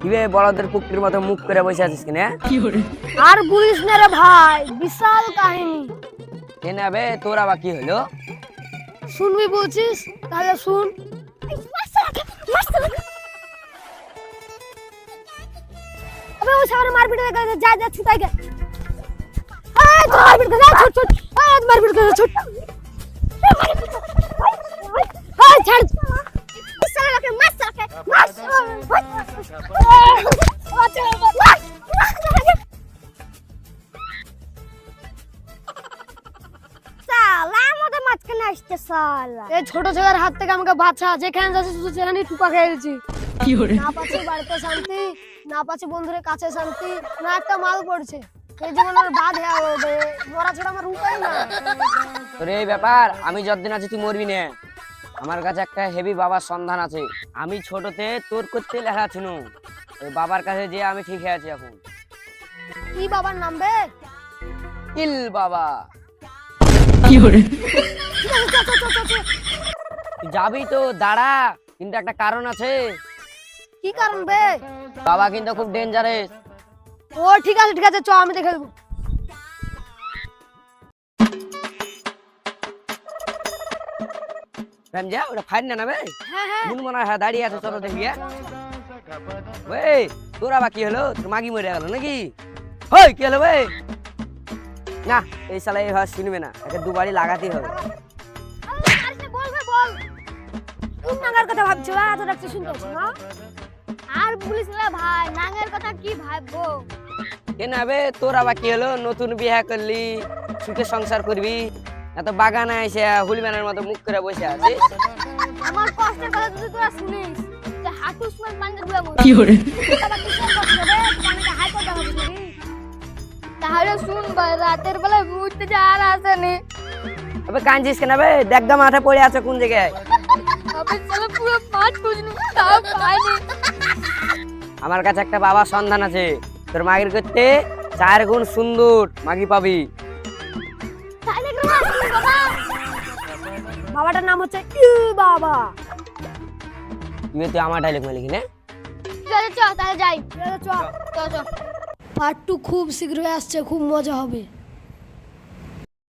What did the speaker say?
কিবে বড়দের কুকুরের মতো মুখ করে বসে আছিস কিনা? আর বলিস না রে ভাই বিশাল কাহিনী। কেন বে তোর আবার কি হলো? শুনবি বলছিস? তাহলে শুন। ও সারা মারপিট করে যা যা ছুটাই গে আয় তো মারপিট করে যা ছুট ছুট আয় মারপিট করে ছুট আয় ছাড় ছোট ছেলের হাত থেকে আমাকে বাচ্চা যেখানে যাচ্ছে শুধু সেখানে টুপা খেয়েছি না পাচ্ছে বাড়িতে শান্তি না পাচ্ছে বন্ধুদের কাছে শান্তি না একটা মাল পড়ছে। এই জীবনের বাদ হয়ে হবে মরা ছাড়া আমার উপায় না। তোর এই ব্যাপার আমি যতদিন আছি তুই মরবি না। আমার কাছে একটা হেভি বাবার সন্ধান আছে। আমি ছোটতে তোর করতে লেখা ছিল। ওই বাবার কাছে যে আমি ঠিক আছি এখন। কি বাবার নাম বে? ইল বাবা। যাবি তো দাঁড়া। কিন্তু একটা কারণ আছে। কি কারণ বে? বাবা কিন্তু খুব ডেঞ্জারেস ও ঠিক আছে ঠিক আছে চ আমি দেখে দেবো। যা ওটা ফাইন না হ্যাঁ হ্যাঁ। মুন মনে হয় দাঁড়িয়ে আছে চলো দেখি গিয়া। ওই তোর আবার কি হলো? তোর মাগি মরে গেল নাকি? হই কি হলো ভাই না এই সালা এই হয় শুনবে না একে দুবারই লাগাতেই হবে। বলবে বল কথা ভাবছ? এত ডাকতে শুনতে না? আর বলিস না ভাই নাঙ্গের কথা কি ভাববো? কেন হবে তোর আবার কি হলো? নতুন বিয়ে করলি সুখে সংসার করবি এত বাগানে এসে হুলিম্যানের মতো মুখ করে বসে আছিস? আমার কষ্টের কথা যদি তোরা শুনিস হাঁটু সময় কি তাহলে শুন ভাই রাতের যে আর আসেনি তবে কাঁদছিস কেন বে? দেখদা মাথা পড়ে আছে কোন জায়গায়। পুরো তাও পাইনি আমার কাছে একটা বাবার সন্ধান আছে। তোর মাগির করতে চার গুণ সুন্দর মাগি পাবি। বাবাটার নাম হচ্ছে ইউ বাবা। তুই তুই আমার ডাইলেগ মালিক না তাহলে যাই। পার্ট টু খুব শীঘ্রই আসছে খুব মজা হবে।